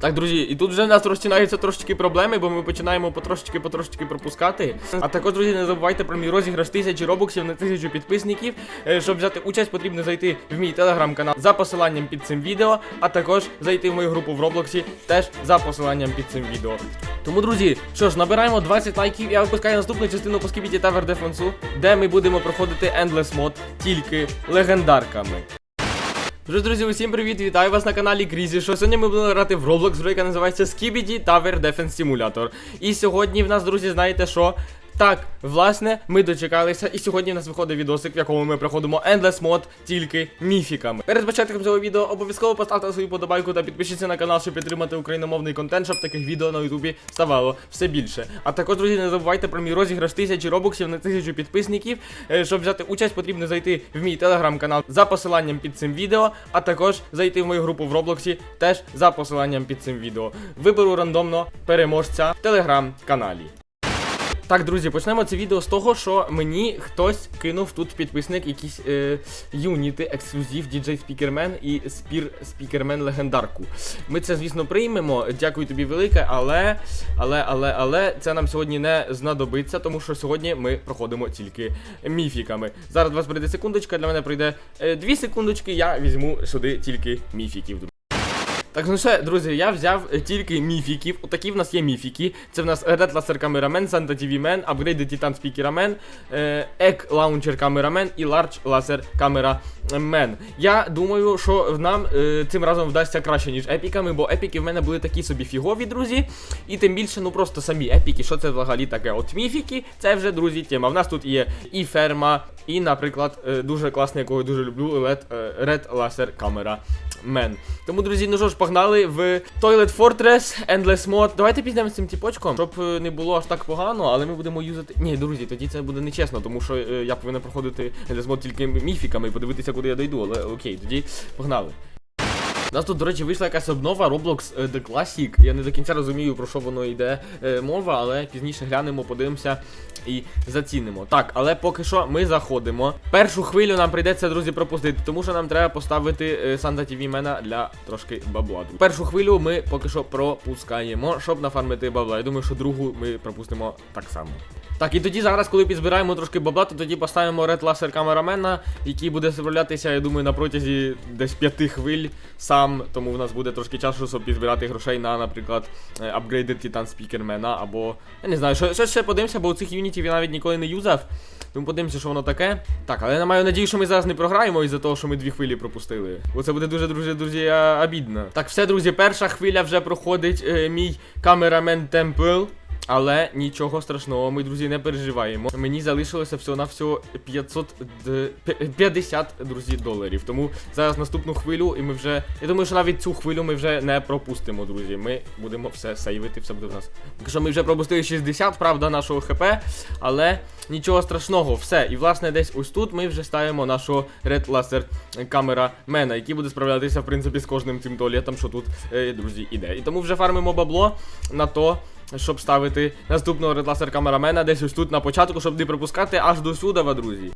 Так, друзі, і тут вже в нас розпочинаються трошечки проблеми, бо ми починаємо потрошечки потрошечки пропускати. А також, друзі, не забувайте про мій розіграш тисячі робоксів на тисячу підписників. Е, Щоб взяти участь, потрібно зайти в мій телеграм-канал за посиланням під цим відео, а також зайти в мою групу в Роблоксі теж за посиланням під цим відео. Тому, друзі, що ж, набираємо 20 лайків. Я випускаю наступну частину по Skibidi Tower Defense, де ми будемо проходити Endless Mod тільки легендарками. Тож, друзі, усім привіт! Вітаю вас на каналі Крізі. Що сьогодні ми будемо грати в Roblox, яка називається Skibidi Tower Defense Simulator. І сьогодні в нас, друзі, знаєте що? Так, власне, ми дочекалися, і сьогодні в нас виходить відосик, в якому ми проходимо Endless Mod тільки міфіками. Перед початком цього відео обов'язково поставте свою подобайку та підпишіться на канал, щоб підтримати україномовний контент, щоб таких відео на Ютубі ставало все більше. А також, друзі, не забувайте про мій розіграш тисячі робоксів на тисячу підписників. Е, Щоб взяти участь, потрібно зайти в мій телеграм-канал за посиланням під цим відео, а також зайти в мою групу в Роблоксі теж за посиланням під цим відео. Виберу рандомно переможця в телеграм-каналі. Так, друзі, почнемо це відео з того, що мені хтось кинув тут підписник якісь е, юніти, ексклюзив, DJ Speakerman і Speakerman легендарку. Ми це, звісно, приймемо. Дякую тобі велике, але, але, але, але це нам сьогодні не знадобиться, тому що сьогодні ми проходимо тільки міфіками. Зараз у вас прийде секундочка, для мене прийде е, дві секундочки, я візьму сюди тільки міфіків. Так, ну все, друзі, я взяв е, тільки міфіків. Отакі в нас є міфіки. Це в нас Red Laser Cameraman, Santa TV Man, Upgraded Titan Speaker Man, Egg Launcher Cameraman і Large Laser Cameraman. Я думаю, що нам е, цим разом вдасться краще, ніж епіками, бо епіки в мене були такі собі фігові, друзі. І тим більше, ну просто самі епіки, що це взагалі таке? От міфіки, це вже, друзі, тема. В нас тут є і ферма, і, наприклад, е, дуже класний, якого я дуже люблю, LED, е, Red Laser Camera Man. Тому, друзі, ну що ж, погнали в Toilet Fortress, Endless Mod. Давайте пізнемо з цим тіпочком, щоб е, не було аж так погано, але ми будемо юзати. Ні, друзі, тоді це буде нечесно, тому що е, я повинен проходити Endless Mod тільки міфіками і подивитися, куди я дойду. Але окей, тоді погнали. У нас тут, до речі, вийшла якась обнова Roblox е, The Classic. Я не до кінця розумію, про що воно йде е, мова, але пізніше глянемо, подивимося і зацінимо. Так, але поки що ми заходимо. Першу хвилю нам прийдеться, друзі, пропустити, тому що нам треба поставити Santa TV Мена для трошки бабла. Першу хвилю ми поки що пропускаємо, щоб нафармити бабла. Я думаю, що другу ми пропустимо так само. Так, і тоді зараз, коли підзбираємо трошки бабла, то тоді поставимо Red Laser камерамена, який буде справлятися, я думаю, на протязі десь п'яти хвиль сам. Тому в нас буде трошки часу, щоб підзбирати грошей на, наприклад, Upgraded Titan Speakerman, або. Я не знаю, що ще подивимося, бо у цих юнітів я навіть ніколи не юзав. Тому подивимося, що воно таке. Так, але я маю надію, що ми зараз не програємо із-за того, що ми дві хвилі пропустили. Бо це буде дуже, друзі, друзі, обідно. Так, все, друзі, перша хвиля вже проходить е, мій камерамен Темпл. Але нічого страшного, ми, друзі, не переживаємо. Мені залишилося всього на всього 550, друзі, доларів. Тому зараз наступну хвилю, і ми вже. Я думаю, що навіть цю хвилю ми вже не пропустимо, друзі. Ми будемо все сейвити, все буде в нас. Так що ми вже пропустили 60, правда, нашого ХП, але нічого страшного, все. І власне десь ось тут ми вже ставимо нашого Red Laser камера мена, який буде справлятися, в принципі, з кожним цим туалетом, що тут, е, друзі, іде. І тому вже фармимо бабло на то щоб ставити наступного редласер камерамена десь ось тут на початку, щоб не пропускати аж до сюди, друзі.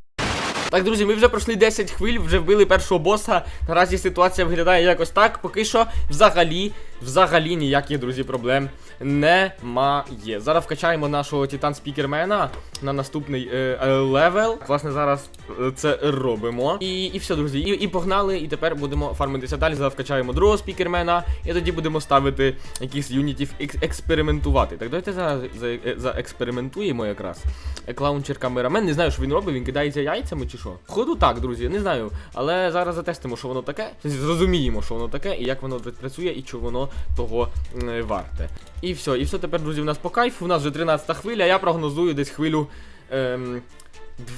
Так, друзі, ми вже пройшли 10 хвиль, вже вбили першого боса. Наразі ситуація виглядає якось так. Поки що взагалі, взагалі ніяких, друзі, проблем немає. Зараз вкачаємо нашого Титан Спікермена на наступний е, е, левел. Власне, зараз е, це робимо. І і все, друзі. І, і погнали. І тепер будемо фармитися далі. Зараз вкачаємо другого спікермена. І тоді будемо ставити якісь юнітів екс експериментувати. Так, давайте зараз за, за, заекспериментуємо якраз. Еклаунчер камерамен. Не знаю, що він робить, він кидається яйцями чи що. Ходу так, друзі, не знаю. Але зараз затестимо, що воно таке. Зрозуміємо, що воно таке, і як воно працює, і чи воно того е, варте. І все, і все тепер, друзі, у нас по кайфу. У нас вже 13 хвиля. Я прогнозую десь хвилю. Ем,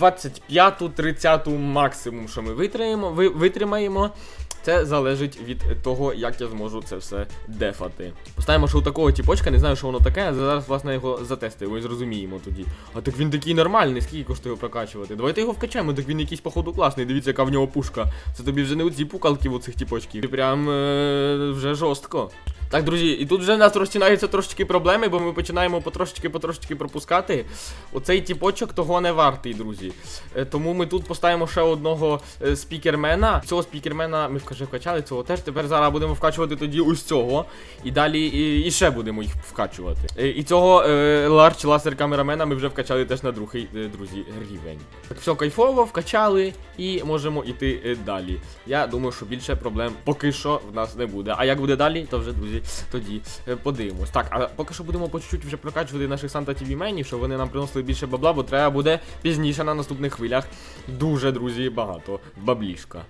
25-30 максимум, що ми витримаємо, ви, витримаємо. Це залежить від того, як я зможу це все дефати. Поставимо, що у такого тіпочка, не знаю, що воно таке, зараз, власне, його затестимо і зрозуміємо тоді. А так він такий нормальний, скільки коштує його прокачувати. Давайте його вкачаємо, так він якийсь, походу, класний. Дивіться, яка в нього пушка. Це тобі вже не оці пукалки в оцих тіпочків. Прям е- вже жорстко. Так, друзі, і тут вже в нас розпочинаються трошечки проблеми, бо ми починаємо потрошечки потрошечки пропускати. Оцей тіпочок того не вартий, друзі. Е, Тому ми тут поставимо ще одного е, спікермена. Цього спікермена ми вкаже вкачали, цього теж. Тепер зараз будемо вкачувати тоді ось цього. І далі і, і ще будемо їх вкачувати. Е, І цього ларч лазер камерамена ми вже вкачали теж на другий, друзі, рівень. Так, все кайфово, вкачали і можемо йти далі. Я думаю, що більше проблем поки що в нас не буде. А як буде далі, то вже, друзі, тоді е, подивимось. Так, а поки що будемо по чуть-чуть вже прокачувати наших Санта TV менів, щоб вони нам приносили більше бабла, бо треба буде пізніше на наступних хвилях. Дуже, друзі, багато баблішка.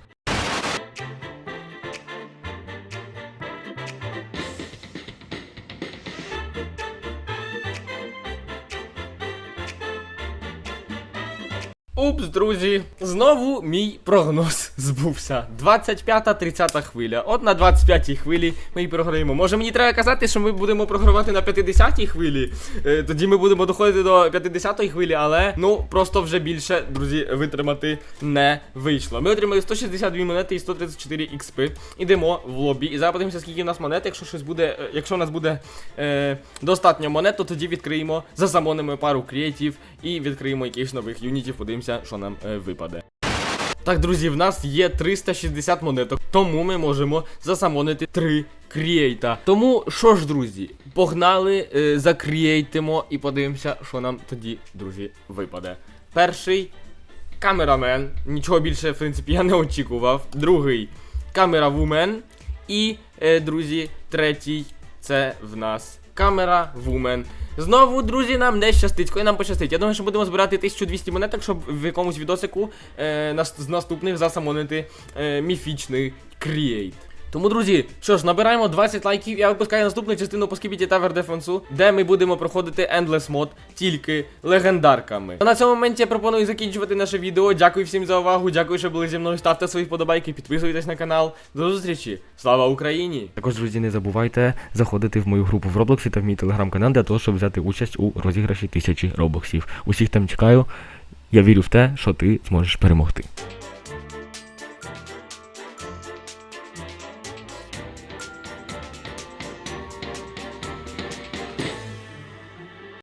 Упс, друзі, знову мій прогноз збувся. 25-30 хвиля. От на 25-й хвилі ми і програємо. Може мені треба казати, що ми будемо програвати на 50-й хвилі. Е, тоді ми будемо доходити до 50-ї хвилі, але ну просто вже більше, друзі, витримати не вийшло. Ми отримали 162 монети і 134 XP. Ідемо в лобі. І зараз скільки в нас монет. Якщо щось буде, е, якщо у нас буде е, достатньо монет, то тоді відкриємо, засамонимо пару креатив і відкриємо якихось нових юнітів. Подивимося, що нам е, випаде. Так, друзі, в нас є 360 монеток, тому ми можемо засамонити 3 кріейта. Тому що ж, друзі, погнали, е, закріейтимо і подивимося, що нам тоді, друзі, випаде. Перший камерамен. Нічого більше, в принципі, я не очікував. Другий камера вумен. І, е, друзі, третій це в нас камера вумен. Знову, друзі, нам не щастить, коли нам пощастить. Я думаю, що будемо збирати 1200 монеток, щоб в якомусь відосику е, нас, з наступних засамонити е, міфічний кріейт. Тому, друзі, що ж, набираємо 20 лайків. Я випускаю наступну частину по Skibidi Tower Defense, де ми будемо проходити Endless Mod тільки легендарками. На цьому моменті я пропоную закінчувати наше відео. Дякую всім за увагу. Дякую, що були зі мною. Ставте свої вподобайки, підписуйтесь на канал. До зустрічі! Слава Україні! Також, друзі, не забувайте заходити в мою групу в Роблоксі та в мій телеграм-канал для того, щоб взяти участь у розіграші тисячі робоксів. Усіх там чекаю. Я вірю в те, що ти зможеш перемогти.